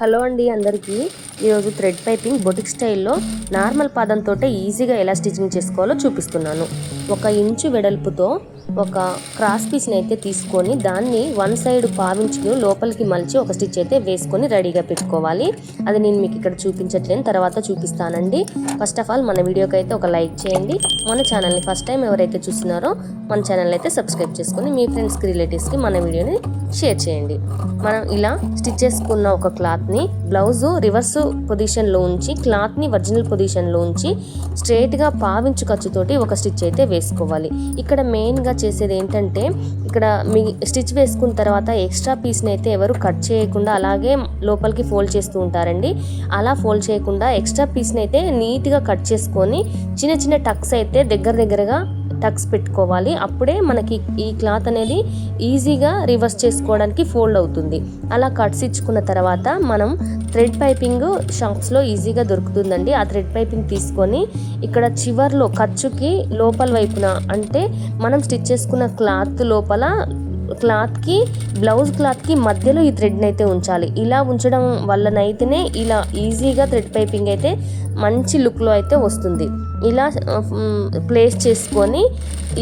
Hello అండి అందరికీ. ఈరోజు థ్రెడ్ పైపింగ్ బొటిక్ స్టైల్లో నార్మల్ పాదంతో ఈజీగా ఎలా స్టిచ్చింగ్ చేసుకోవాలో చూపిస్తున్నాను. ఒక ఇంచు వెడల్పుతో ఒక క్రాస్ పీస్ని అయితే తీసుకొని దాన్ని వన్ సైడ్ పావించుకు లోపలికి మలిచి ఒక స్టిచ్ అయితే వేసుకొని రెడీగా పెట్టుకోవాలి. అది నేను మీకు ఇక్కడ చూపించట్లేను. తర్వాత చూపిస్తానండి. ఫస్ట్ ఆఫ్ ఆల్ మన వీడియోకి అయితే ఒక లైక్ చేయండి. మన ఛానల్ని ఫస్ట్ టైం ఎవరైతే చూస్తున్నారో మన ఛానల్ అయితే సబ్స్క్రైబ్ చేసుకొని మీ ఫ్రెండ్స్కి రిలేటివ్స్కి మన వీడియోని షేర్ చేయండి. మనం ఇలా స్టిచ్ చేసుకున్న ఒక క్లాత్ని బ్లౌజ్ రివర్స్ పొజిషన్లో ఉంచి క్లాత్ని ఒరిజినల్ పొజిషన్లో ఉంచి స్ట్రైట్గా పావించు ఖర్చుతోటి ఒక స్టిచ్ అయితే వేసుకోవాలి. ఇక్కడ మెయిన్గా చేసేది ఏంటంటే ఇక్కడ మీ స్టిచ్ వేసుకున్న తర్వాత ఎక్స్ట్రా పీస్ని అయితే ఎవరు కట్ చేయకుండా అలాగే లోపలికి ఫోల్డ్ చేస్తూ ఉంటారండి. అలా ఫోల్డ్ చేయకుండా ఎక్స్ట్రా పీస్ని అయితే నీట్గా కట్ చేసుకొని చిన్న చిన్న టక్స్ అయితే దగ్గర దగ్గరగా టక్స్ పెట్టుకోవాలి. అప్పుడే మనకి ఈ క్లాత్ అనేది ఈజీగా రివర్స్ చేసుకోవడానికి ఫోల్డ్ అవుతుంది. అలా కట్స్ ఇచ్చుకున్న తర్వాత మనం థ్రెడ్ పైపింగ్ షాప్స్లో ఈజీగా దొరుకుతుందండి. ఆ థ్రెడ్ పైపింగ్ తీసుకొని ఇక్కడ చివర్లో ఖర్చుకి లోపల వైపున అంటే మనం స్టిచ్ చేసుకున్న క్లాత్ లోపల క్లాత్కి బ్లౌజ్ క్లాత్కి మధ్యలో ఈ థ్రెడ్ని అయితే ఉంచాలి. ఇలా ఉంచడం వల్లనైతేనే ఇలా ఈజీగా థ్రెడ్ పైపింగ్ అయితే మంచి లుక్లో అయితే వస్తుంది. ఇలా ప్లేస్ చేసుకొని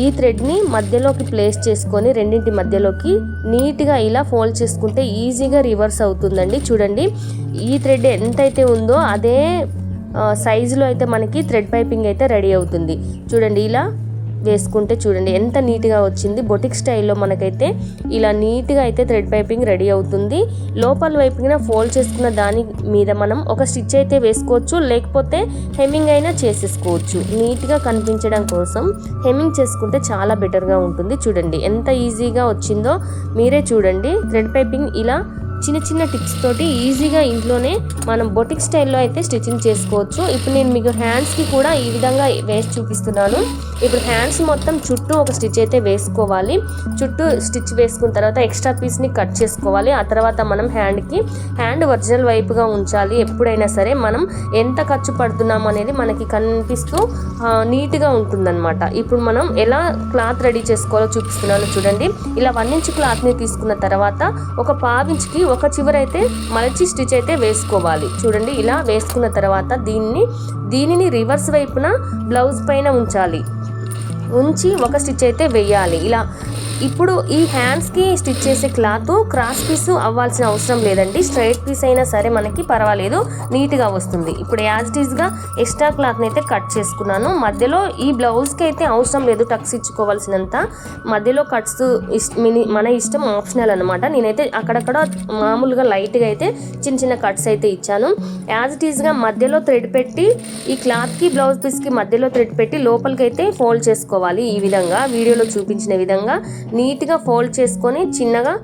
ఈ థ్రెడ్ని మధ్యలోకి ప్లేస్ చేసుకొని రెండింటి మధ్యలోకి నీట్గా ఇలా ఫోల్డ్ చేసుకుంటే ఈజీగా రివర్స్ అవుతుందండి. చూడండి ఈ థ్రెడ్ ఎంతైతే ఉందో అదే సైజులో అయితే మనకి థ్రెడ్ పైపింగ్ అయితే రెడీ అవుతుంది. చూడండి ఇలా వేసుకుంటే చూడండి ఎంత నీట్గా వచ్చింది. బొటిక్ స్టైల్లో మనకైతే ఇలా నీట్గా అయితే థ్రెడ్ పైపింగ్ రెడీ అవుతుంది. లోపల వైపున ఫోల్డ్ చేసుకున్న దాని మీద మనం ఒక స్టిచ్ అయితే వేసుకోవచ్చు లేకపోతే హెమ్మింగ్ అయినా చేసేసుకోవచ్చు. నీట్గా కనిపించడం కోసం హెమ్మింగ్ చేసుకుంటే చాలా బెటర్గా ఉంటుంది. చూడండి ఎంత ఈజీగా వచ్చిందో మీరే చూడండి. థ్రెడ్ పైపింగ్ ఇలా చిన్న చిన్న టిప్స్ తోటి ఈజీగా ఇంట్లోనే మనం బొటిక్ స్టైల్లో అయితే స్టిచ్చింగ్ చేసుకోవచ్చు. ఇప్పుడు నేను మీకు హ్యాండ్స్కి కూడా ఈ విధంగా వేసి చూపిస్తున్నాను. ఇప్పుడు హ్యాండ్స్ మొత్తం చుట్టూ ఒక స్టిచ్ అయితే వేసుకోవాలి. చుట్టూ స్టిచ్ వేసుకున్న తర్వాత ఎక్స్ట్రా పీస్ని కట్ చేసుకోవాలి. ఆ తర్వాత మనం హ్యాండ్కి హ్యాండ్ ఒరిజినల్ వైపుగా ఉంచాలి. ఎప్పుడైనా సరే మనం ఎంత ఖర్చు పడుతున్నాం అనేది మనకి కనిపిస్తూ నీట్గా ఉంటుందన్నమాట. ఇప్పుడు మనం ఎలా క్లాత్ రెడీ చేసుకోవాలో చూపిస్తున్నాను చూడండి. ఇలా వన్ ఇంచ్ క్లాత్ని తీసుకున్న తర్వాత ఒక పావించ్కి ఒక చివరైతే మలచి స్టిచ్ అయితే వేసుకోవాలి. చూడండి ఇలా వేసుకున్న తర్వాత దీన్ని దీనిని రివర్స్ వైపున బ్లౌజ్ పైన ఉంచాలి. ఉంచి ఒక స్టిచ్ అయితే వేయాలి. ఇలా ఇప్పుడు ఈ హ్యాండ్స్కి స్టిచ్ చేసే క్లాత్ క్రాస్ పీస్ అవ్వాల్సిన అవసరం లేదండి. స్ట్రైట్ పీస్ అయినా సరే మనకి పర్వాలేదు. నీట్గా వస్తుంది. ఇప్పుడు యాజ్ ఇట్ ఎక్స్ట్రా క్లాత్ని అయితే కట్ చేసుకున్నాను. మధ్యలో ఈ బ్లౌజ్కి అయితే అవసరం లేదు టక్స్ ఇచ్చుకోవాల్సినంత. మధ్యలో కట్స్ మిని మన ఇష్టం ఆప్షనల్ అనమాట నేనైతే అక్కడక్కడ మామూలుగా లైట్గా అయితే చిన్న చిన్న కట్స్ అయితే ఇచ్చాను. యాజ్ ఇట్ ఈస్గా మధ్యలో థ్రెడ్ పెట్టి ఈ క్లాత్కి బ్లౌజ్ పీస్కి మధ్యలో థ్రెడ్ పెట్టి లోపలికి అయితే ఫోల్డ్ చేసుకోవాలి ఈ విధంగా. వీడియోలో చూపించిన విధంగా. నీట్గా ఫోల్డ్ చేసుకొని చిన్నగా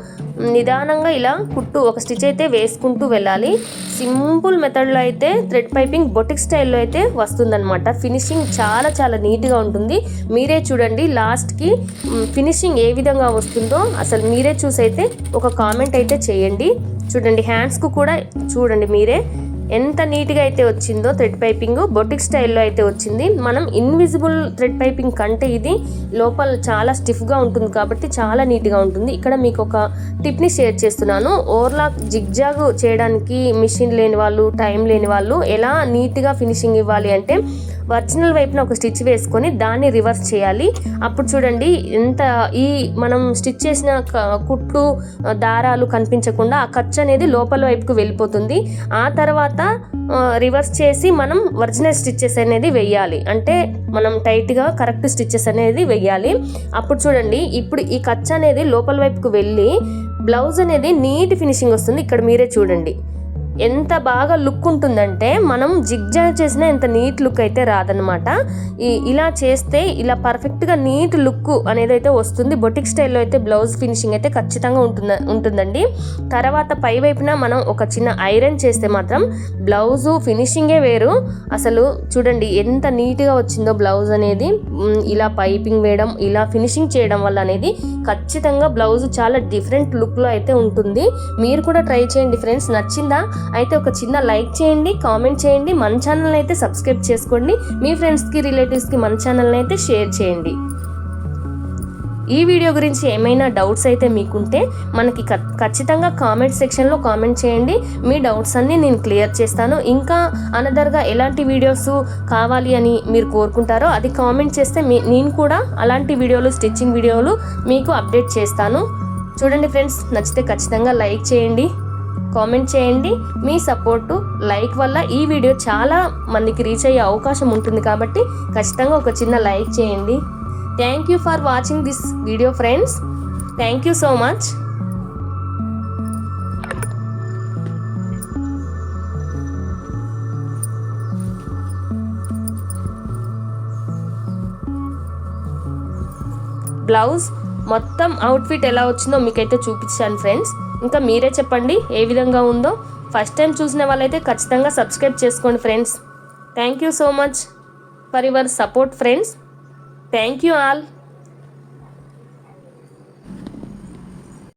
నిదానంగా ఇలా కుట్టు ఒక స్టిచ్ అయితే వేసుకుంటూ వెళ్ళాలి. సింపుల్ మెథడ్లో అయితే థ్రెడ్ పైపింగ్ బొటిక్ స్టైల్లో అయితే వస్తుందన్నమాట. ఫినిషింగ్ చాలా చాలా నీట్గా ఉంటుంది. మీరే చూడండి లాస్ట్కి ఫినిషింగ్ ఏ విధంగా వస్తుందో అసలు మీరే చూసి అయితే ఒక కామెంట్ అయితే చేయండి. చూడండి హ్యాండ్స్కు కూడా చూడండి మీరే. ఎంత నీట్గా అయితే వచ్చిందో థ్రెడ్ పైపింగ్ బొటిక్ స్టైల్లో అయితే వచ్చింది. మనం ఇన్విజిబుల్ థ్రెడ్ పైపింగ్ కంటే ఇది లోపల చాలా స్టిఫ్గా ఉంటుంది కాబట్టి చాలా నీట్గా ఉంటుంది. ఇక్కడ మీకు ఒక టిప్ని షేర్ చేస్తున్నాను. ఓవర్లాక్ జిగ్జాగ్ చేయడానికి మిషన్ లేని వాళ్ళు టైం లేని వాళ్ళు ఎలా నీట్గా ఫినిషింగ్ ఇవ్వాలి అంటే ఒరిజినల్ వైపున ఒక స్టిచ్ వేసుకొని దాన్ని రివర్స్ చేయాలి. అప్పుడు చూడండి ఎంత ఈ మనం స్టిచ్ చేసిన కుట్లు దారాలు కనిపించకుండా ఆ ఖర్చు అనేది లోపల వైపుకు వెళ్ళిపోతుంది. ఆ తర్వాత రివర్స్ చేసి మనం ఒరిజినల్ స్టిచ్చెస్ అనేది వెయ్యాలి అంటే మనం టైట్గా కరెక్ట్ స్టిచ్చెస్ అనేది వెయ్యాలి అప్పుడు చూడండి ఇప్పుడు ఈ ఖర్చు అనేది లోపల వైపుకు వెళ్ళి బ్లౌజ్ అనేది నీట్ ఫినిషింగ్ వస్తుంది. ఇక్కడ మీరే చూడండి. ఎంత బాగా లుక్ ఉంటుందంటే మనం జిగ్జాగ్ చేసిన ఎంత నీట్ లుక్ అయితే రాదనమాట ఈ ఇలా చేస్తే ఇలా పర్ఫెక్ట్గా నీట్ లుక్ అనేది అయితే వస్తుంది. బొటిక్ స్టైల్లో అయితే బ్లౌజ్ ఫినిషింగ్ అయితే ఖచ్చితంగా ఉంటుంది ఉంటుందండి. తర్వాత పై వైపున మనం ఒక చిన్న ఐరన్ చేస్తే మాత్రం బ్లౌజు ఫినిషింగే వేరు. అసలు చూడండి ఎంత నీట్గా వచ్చిందో బ్లౌజ్ అనేది. ఇలా పైపింగ్ వేయడం ఇలా ఫినిషింగ్ చేయడం వల్ల అనేది ఖచ్చితంగా బ్లౌజ్ చాలా డిఫరెంట్ లుక్లో అయితే ఉంటుంది. మీరు కూడా ట్రై చేయండి ఫ్రెండ్స్. నచ్చిందా? అయితే ఒక చిన్న లైక్ చేయండి కామెంట్ చేయండి మన ఛానల్ అయితే సబ్స్క్రైబ్ చేసుకోండి మీ ఫ్రెండ్స్కి రిలేటివ్స్కి మన ఛానల్ని అయితే షేర్ చేయండి. ఈ వీడియో గురించి ఏమైనా డౌట్స్ అయితే మీకుంటే మనకి ఖచ్చితంగా కామెంట్ సెక్షన్లో కామెంట్ చేయండి మీ డౌట్స్ అన్నీ నేను క్లియర్ చేస్తాను. ఇంకా అనదర్గా ఎలాంటి వీడియోస్ కావాలి అని మీరు కోరుకుంటారో అది కామెంట్ చేస్తే మీ నేను కూడా అలాంటి వీడియోలు స్టిచ్చింగ్ వీడియోలు మీకు అప్డేట్ చేస్తాను. చూడండి ఫ్రెండ్స్ నచ్చితే ఖచ్చితంగా లైక్ చేయండి. కామెంట్ చేయండి. మీ సపోర్టు లైక్ వల్ల ఈ వీడియో చాలా మందికి రీచ్ అయ్యే అవకాశం ఉంటుంది కాబట్టి ఖచ్చితంగా ఒక చిన్న లైక్ చేయండి. Thank you for watching this video friends thank you so much blouse మొత్తం అవుట్ఫిట్ ఎలా వచ్చిందో మీకైతే చూపించాను ఫ్రెండ్స్ ఇంకా మీరే చెప్పండి ఏ విధంగా ఉందో. ఫస్ట్ టైం చూసిన వాళ్ళైతే ఖచ్చితంగా సబ్స్క్రైబ్ చేసుకోండి friends thank you so much for your support friends thank you all